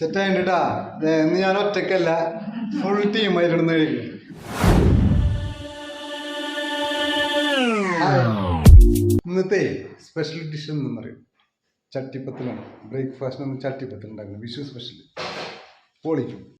Set ആയിട്ടാ ഇന്ന് ഞാൻ ഒറ്റക്കല്ല ഫുൾ ടീം ആയിട്ടിടുന്ന കഴിക്കും ഇന്നത്തെ സ്പെഷ്യൽ ഡിഷ് എന്ന് പറയും. ചട്ടിപ്പത്തിലാണ്. ബ്രേക്ക്ഫാസ്റ്റിന് ഒന്ന് ചട്ടിപ്പത്തിൽ ഉണ്ടാക്കുന്നത് വിഷു സ്പെഷ്യൽ പൊളിക്കും.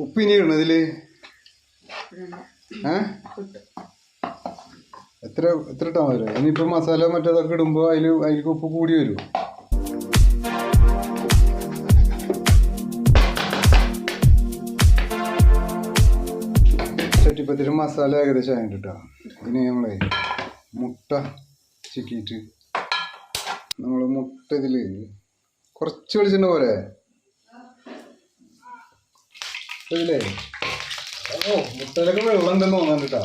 ഉപ്പിനി ഇടണതിൽ? ഏ? എത്ര എത്ര ഇട്ടാ മതി? ഇനിയിപ്പോ മസാല മറ്റേതൊക്കെ ഇടുമ്പോ അതിൽ അതിലേക്ക് ഉപ്പ് കൂടി വരും. ചട്ടിപ്പത്തിരി മസാല ഏകദേശം ആയിട്ട് കേട്ടോ ഇനി നമ്മളെ മുട്ട ചിക്കിയിട്ട് നമ്മൾ മുട്ട ഇതിൽ കുറച്ച് വെളിച്ചെണ്ണ പോരെ ഇതിലേ ഓ മുട്ടയിലൊക്കെ വെള്ളം ഉണ്ടെന്ന് തോന്നാൻ കേട്ടാ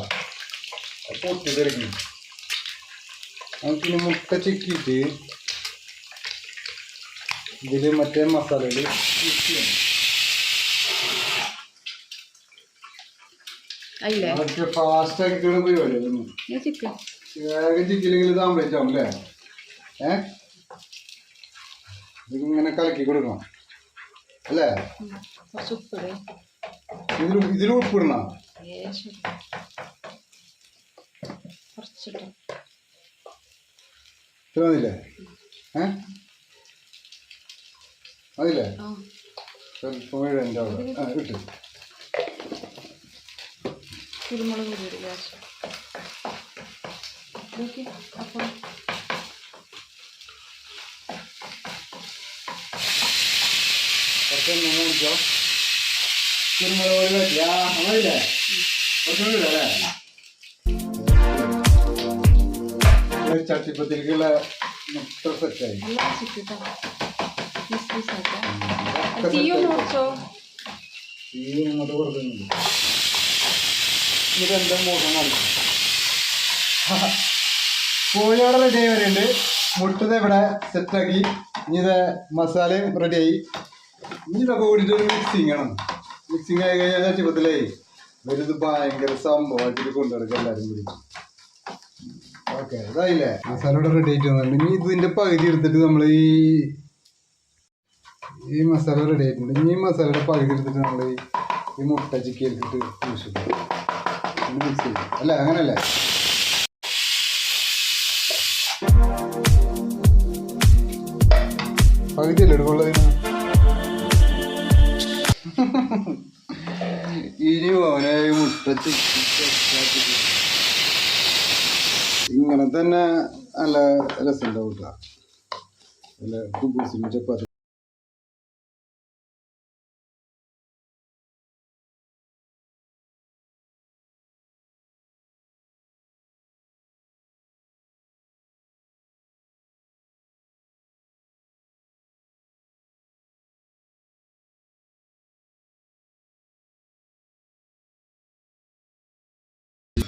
അപ്പൊ ഒട്ടിത്തെറിക്കും നമുക്കിനി മുട്ട ചിക്കിയിട്ട് ഇതിൽ മറ്റേ. അല്ലേ ഫാസ്റ്റ് ആക്കിയിട്ടുള്ള വേഗം ചിക്കില്ലെങ്കിൽ ഇത് ആംബ്ലേറ്റ് ആവും അല്ലേ ഏ? ഇതിങ്ങനെ കലക്കി കൊടുക്കണം. അല്ലേ? ഇതിൽ ഇതിൽ ഉൾപ്പെടണം ഇത്ര മതില്ലേ ഏ? മതില്ലേ ആ. സ്വല്പം വീഴന്റെ അവിടെ. ആ കിട്ടും കുരുമുളക് പൊടി ഇട് ലേശം നോക്കി അപ്പോൾ കുറച്ച് എണ്ണ കുരുമുളക് പൊടി പറ്റില്ല ആ മതില്ലേ കുറച്ചും കൂടി ഇടാം അല്ലേ ചട്ടിപ്പത്തിലേക്കുള്ള മുട്ട സെറ്റായി നല്ല ചിക്കിട്ടോ പീസ് പീസ് ആക്കാം തീയൊന്ന് കുറച്ചോ ഈ ഇങ്ങോട്ട് കൊടുക്കുന്നുണ്ട്. ഇത് എന്റെ മുഖം കാണിക്കും കോഴി അവിടെ റെഡി ആയി വരുന്നുണ്ട് മുട്ടത് ഇവിടെ സെറ്റാക്കി ഇനി ഇത് മസാലയും റെഡിയായി ഇനി ഇതൊക്കെ കൂടിയിട്ട് ഒരു മിക്സിങ് ആണ് മിക്സിങ് ആയി കഴിഞ്ഞാൽ ചുപ്പത്തിലേ വലുത് ഭയങ്കര സംഭവമായിട്ട് കൊണ്ടുനടക്കും എല്ലാവരും കൂടി. ഓക്കെ അതായില്ലേ മസാല റെഡി ആയിട്ട് ഇനി ഇതിന്റെ പകുതി എടുത്തിട്ട് നമ്മൾ ഈ ഈ മസാല റെഡി ആയിട്ടുണ്ട്. ഇനി ഈ മസാലയുടെ പകുതി എടുത്തിട്ട് നമ്മൾ ഈ മുട്ട ചിക്കി എടുത്തിട്ട് മിക്സ് ചെയ്യും. അല്ല? അങ്ങനല്ലേ? പകുതി അല്ലേ എടുക്കുള്ളത് ഇനി ഈ മുട്ട ഇങ്ങനെ തന്നെ നല്ല രസം കേട്ടോ നല്ല കുബൂസിനും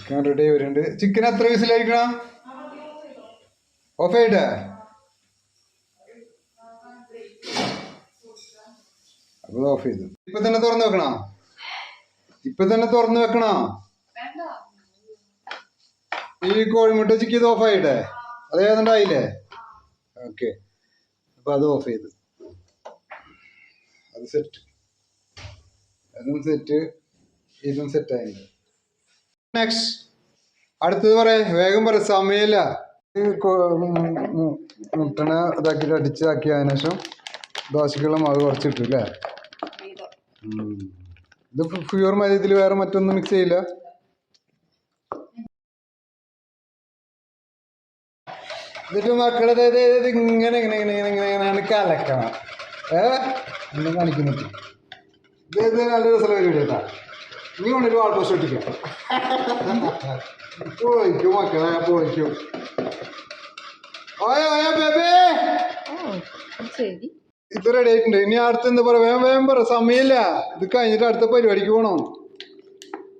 ചിക്കൻ റെഡി വരുന്നുണ്ട് ചിക്കൻ എത്ര വിസിലായിരിക്കണം ഓഫ് ചെയ്യട്ടെ അപ്പൊ ഓഫ് ചെയ്തു. ഇപ്പൊ തന്നെ തുറന്നു വെക്കണോ? ഇപ്പൊ തന്നെ തുറന്നു വെക്കണോ? ഈ കോഴിമുട്ട ചിക്കി ഇത് ഓഫ് ആയിട്ടെ? അത് ഏതാണ്ടായില്ലേ ഓക്കെ അപ്പൊ അത് ഓഫ് ചെയ്തു. അത് സെറ്റ് അതും സെറ്റ് ഇതും സെറ്റ് ആയിട്ടുണ്ട്. നെക്സ്റ്റ് അടുത്തത് പറയാ. വേഗം പറ സമയമില്ല. ഉം മുട്ടണ ഇതാക്കിയിട്ട് അടിച്ചാക്കിയതിനു ശേഷം ദോശക്കുള്ള മാവ് കുറച്ചിട്ടു അല്ലേ. ഇത് പ്യൂർ മൈദത്തിൽ വേറെ മറ്റൊന്നും മിക്സ് ചെയ്യില്ല. എന്നിട്ട് മക്കളത് ഇങ്ങനെ ഇങ്ങനെ ഇങ്ങനെ ഇങ്ങനെ ഇങ്ങനെ ഇങ്ങനെ കലക്കണം. ഏ? ഒന്നും കാണിക്കുന്നിട്ട് ഇത് ഇത് നല്ല രസമുള്ള പരിപാടി കേട്ടാ നീ കൊണ്ടൊരു ഒരുപാട് പോസ്റ്റ് ഒട്ടിക്കാം പോയിക്കോ മക്കളെ പോയിക്കോ. ഓയ ഓയ ബേബേ. ശരി. ഇത് റെഡി ആയിട്ടുണ്ട്. ഇനി അടുത്ത് എന്താ പറയാ വേഗം വേഗം പറ. സമയമില്ല. ഇത് കഴിഞ്ഞിട്ട് അടുത്ത പരിപാടിക്ക് പോണോ.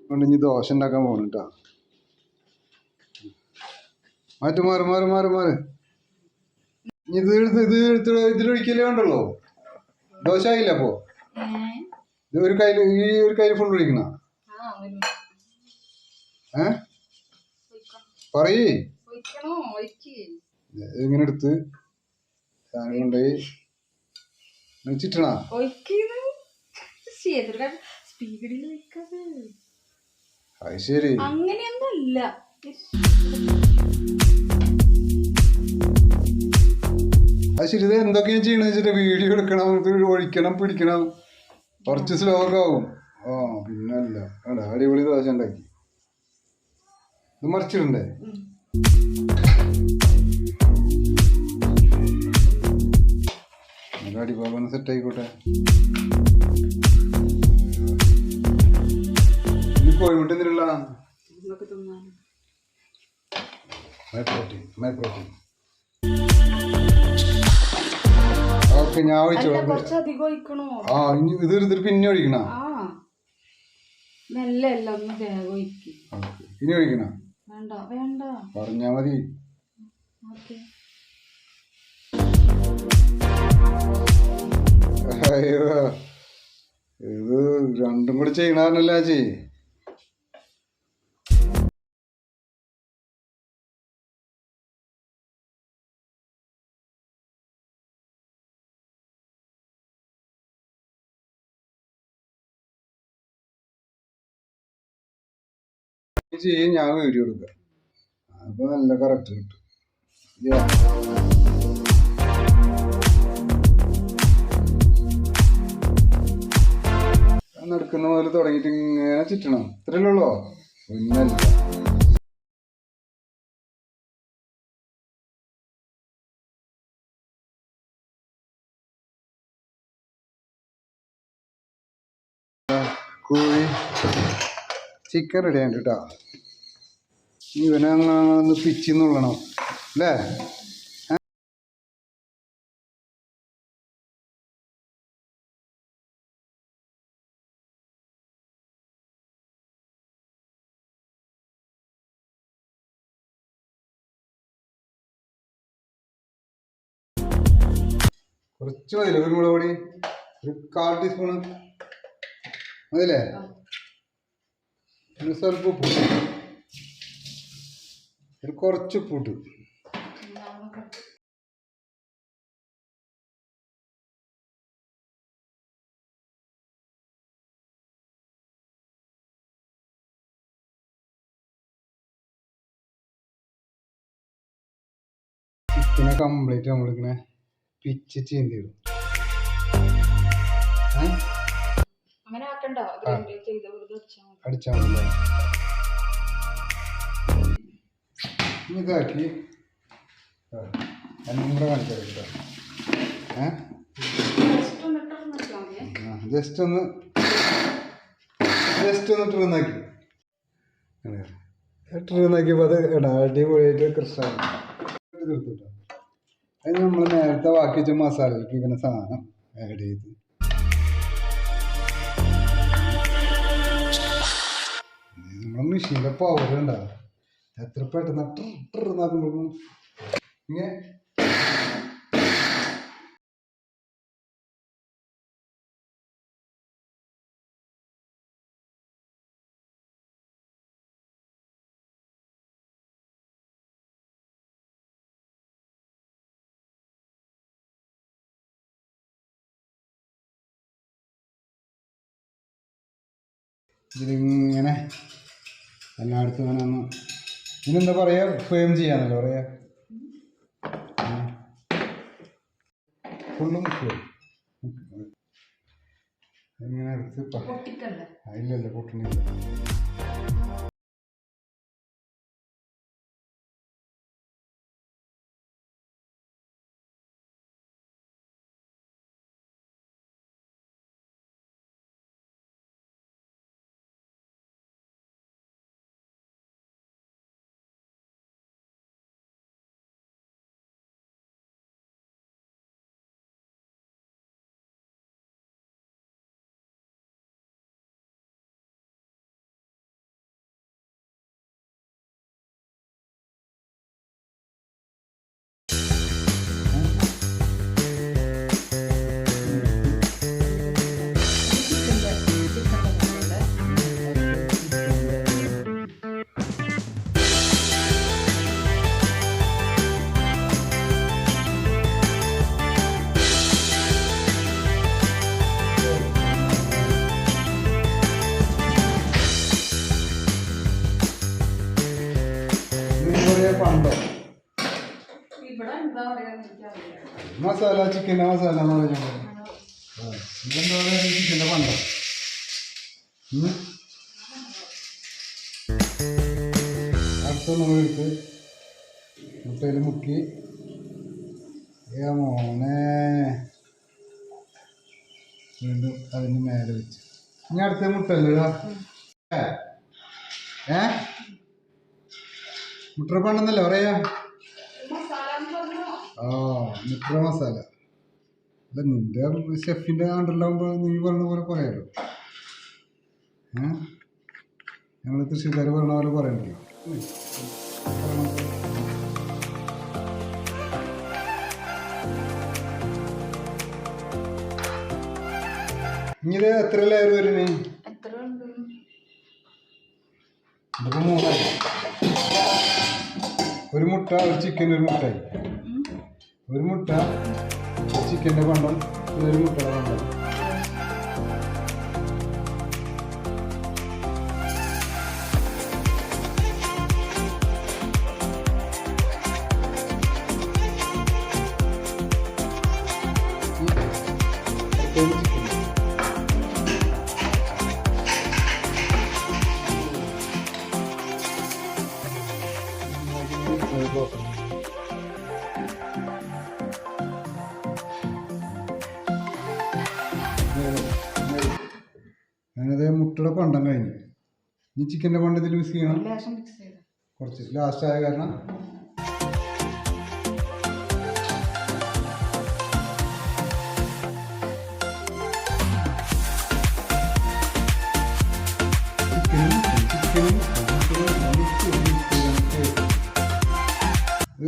അതുകൊണ്ട് ഇനി ദോശ ഉണ്ടാക്കാൻ പോകണം കേട്ടോ മാറ്റി മാറി മാറി മാറി മാറി. ഇനി ഇത് എടുത്ത് ഇത് എടുത്ത് ഇതിലൊഴിക്കലേ ഉണ്ടല്ലോ ദോശ ആയില്ല അപ്പോ? ഇത് ഒരു കയ്യിൽ ഈ ഒരു കയ്യിൽ ഫുൾ ഒഴിക്കണ? ഏ? പറയ്. ഇങ്ങനെ എടുത്ത്? സാധനം കൊണ്ടുപോയി. ശരി സ്പീഡിൽ ഒഴിക്കത്. അത് ശരി. അങ്ങനെയൊന്നും അല്ല അത് ശരി ഇത് എന്തൊക്കെയാ ചെയ്യണെന്ന് വെച്ചിട്ട് വീഡിയോ എടുക്കണം ഒഴിക്കണം പിടിക്കണം. കുറച്ച് സ്ലോക്കാവും ആ പിന്നല്ല. അടിപൊളി ദോശ ഉണ്ടാക്കി. ഇത് മറിച്ചിടണ്ടേ? അടിപൊളി സെറ്റ് ആയിക്കോട്ടെ. കോഴിമുട്ട എന്തിനുള്ള? My protein my protein okay ഞാൻ ആ ഇനി ഇത് ഇത് പിന്നെ ഒഴിക്കണോ? മെല്ലെ അല്ല ഒന്ന് വേഗം ഒഴിക്ക്. ഇനി ഒഴിക്കണ? വേണ്ട വേണ്ട. പറഞ്ഞാ മതി. ഓക്കെ. അയ്യോ. ഇത് രണ്ടും കൂടി ചെയ്യണല്ലേ ചേ ചെയ്യും ഞാൻ വീഡിയോ എടുക്കുക അപ്പൊ നല്ല കറക്റ്റ് കിട്ടും. നടക്കുന്ന മുതൽ തുടങ്ങിയിട്ട് ഇങ്ങനെ ചുറ്റണം. ഇത്രയല്ലേ ഉള്ളോ? ഒന്നല്ല. കോഴി ചിക്കൻ റെഡി ആയിട്ട് കേട്ടോ ഇവനെ ഒന്ന് പിച്ചിന്നുള്ളണം അല്ലേ? കുറച്ച് മതില്ലേ ഒരു മുളക് ഒരു കാൽ ടീസ്പൂണ് മതില്ലേ ഒരു സ്വല്പ ഉപ്പ് ഒരു കുറച്ച് ഉപ്പിട്ട് പിന്നെ കംപ്ലീറ്റ് നമ്മളിങ്ങനെ പിച്ച് ചെയ്യേണ്ടി വരും ഏ? അങ്ങനെ ആക്കണ്ട. ഗ്രൈൻഡ് ചെയ്ത് വെറുതെ അടിച്ചാൽ മതി. ഇതാക്കി കൂടെ കേട്ടോ. ഏ? ജസ്റ്റ് ഒന്ന് ജസ്റ്റ് ഒന്ന് ട്രൂന്നാക്കി ട്രൂന്നാക്കിയപ്പോൾ അത് എടാ അടിപൊളിയായിട്ട് കൃഷ്ണ തീർത്തിട്ടോ അത് നമ്മൾ നേരത്തെ ബാക്കി വെച്ച മസാലയ്ക്ക് ഇങ്ങനെ സാധനം ആഡ് ചെയ്ത്. നമ്മുടെ മെഷീനിലെ പവർ എത്ര പെട്ടെന്ന് ട്ര ട്ര എന്നാക്കുമ്പോഴേക്കും ഇങ്ങനെ ഇതിലിങ്ങനെ എല്ലായിടത്തും ഇങ്ങനെ ഒന്ന് ഇതിനെന്താ പറയുക ഫ്രെയിം ചെയ്യാന്നല്ലോ പറയാ? ഫുള്ളും ഇങ്ങനെ എടുത്ത് ഇല്ലല്ല പൊട്ടണില്ല. ചിക്കന്റെ മസാല എന്ന് പറഞ്ഞാൽ ഇതെന്താ ചിക്കന്റെ പണ്ടോ. അടുത്ത നമ്മളെടുത്ത് മുട്ടയിൽ മുക്കി. മോനെ. വീണ്ടും അതിന് മേലെ വെച്ച്. ഇനി അടുത്ത മുട്ടല്ലേ ഏ? ഏ? മുട്ട പണ്ടെന്നല്ലേ പറയാ? ആ മുട്ട മസാല. അല്ല നിന്റെ ഷെഫിന്റെ അണ്ടറിലാവുമ്പോൾ നീ പറഞ്ഞ പോലെ പറയാലോ. ഏഹ് ഞങ്ങൾ തൃശ്ശൂർക്കാർ പറഞ്ഞ പോലെ പറയണ്ടല്ലോ ഇങ്ങനെ എത്ര ലെയർ വരുന്നേ? ഇതിപ്പോ മൂന്നായി. ഒരു മുട്ട ഒരു ചിക്കൻ ഒരു മുട്ടായി. ഒരു മുട്ട ചിക്കന്റെ പണ്ടം ഇതൊരു മുട്ടയുടെ പണ്ടം അടുത്തത് ചിക്കൻ ഈ ചിക്കന്റെ പണ്ട് ഇതിൽ മിക്സ് ചെയ്യണം. കുറച്ച് ലാസ്റ്റ് ആയ കാരണം.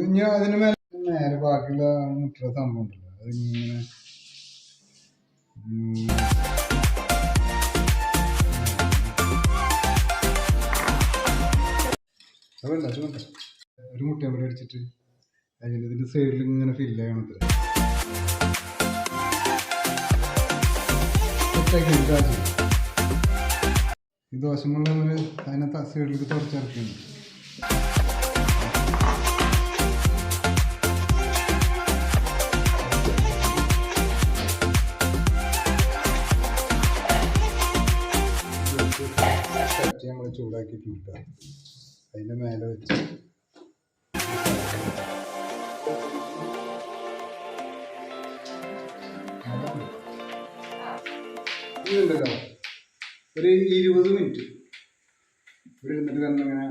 ഇനി അതിന് മേലെ നേരെ ബാക്കിയുള്ള മുറ്റ സംഭവം ഉണ്ടല്ലോ. അതിങ്ങനെ അതല്ല അത് വേണ്ട ഒരു മുട്ടയും കൂടി അടിച്ചിട്ട് അതിന്റെ ഇതിന്റെ സൈഡിൽ ഇങ്ങനെ ഫില്ല് ചെയ്യണം ഈ ഈ ദോശമുള്ളവർ അതിനെ സൈഡിലേക്ക് തുടച്ചിറക്കുന്നു നമ്മൾ ചൂടാക്കിയിട്ടുണ്ട് അതിന്റെ മേലെ വെച്ച്. ഒരു ഇരുപത് മിനിറ്റ്. ഇവിടെ ഇരുന്നിട്ട് കാരണം ഇങ്ങനെ?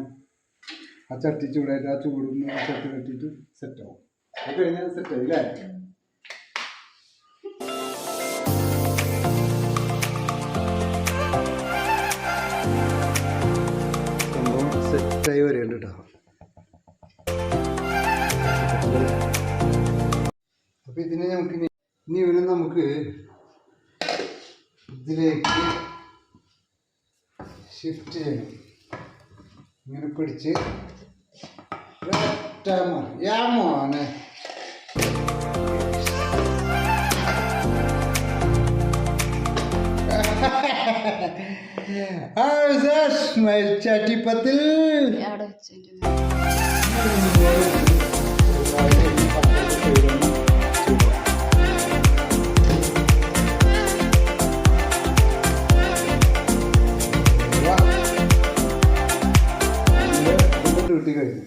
ആ ചട്ടി ചൂടായിട്ട് ആ ചൂടുന്ന് ചട്ടി കെട്ടിയിട്ട് സെറ്റാവും അത് കഴിഞ്ഞാൽ സെറ്റായി അല്ലേ അപ്പൊ ഇതിനെ നമുക്ക് ഇനി ഇവനെ നമുക്ക് ഇതിലേക്ക് ഷിഫ്റ്റ് ചെയ്യണം. ഇങ്ങനെ പിടിച്ച്. യാ മോനെ. ചട്ടിപ്പത്തിൽ ഡ്യൂട്ടി കഴിഞ്ഞു.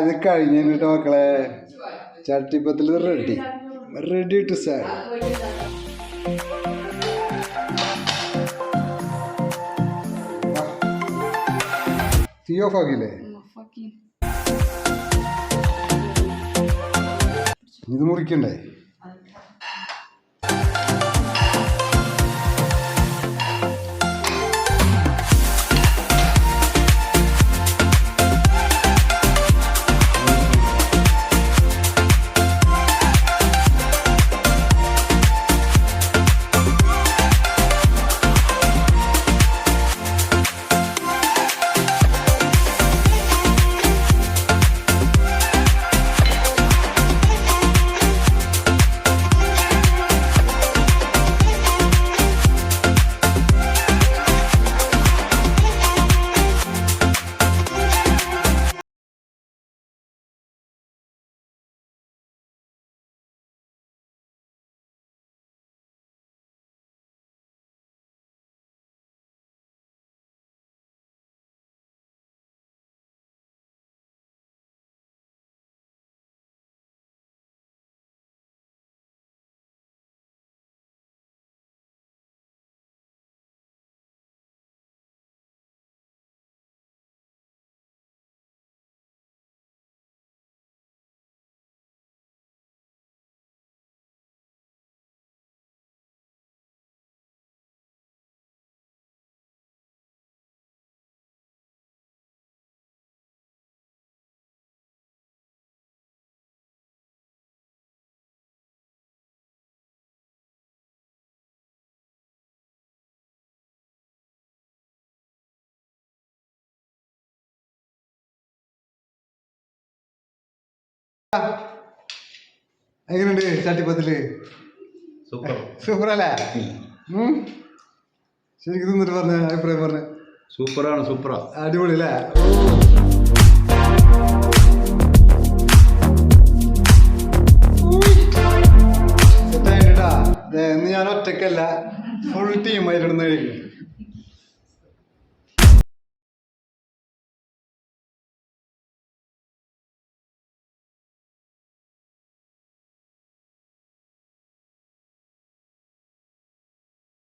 ഇത് കഴിഞ്ഞു കേട്ടോ മക്കളെ. ചട്ടിപ്പത്തിൽ റെഡി റെഡി ടു സാർ തീ ഓഫ് ആക്കിയില്ലേ? ഇത് മുറിക്കണ്ടേ? എങ്ങനെയുണ്ട് ചട്ടിപ്പത്തിൽ? സൂപ്പറല്ലേ? ശരിക്കും തിന്നിട്ട് പറഞ്ഞ അഭിപ്രായം പറഞ്ഞ. സൂപ്പറാണ് സൂപ്പറാ. അടിപൊളി അല്ലേ ഇന്ന് ഞാൻ ഒറ്റക്കല്ല ഫുൾ ടീം ആയിട്ടിടുന്ന കഴിക്കും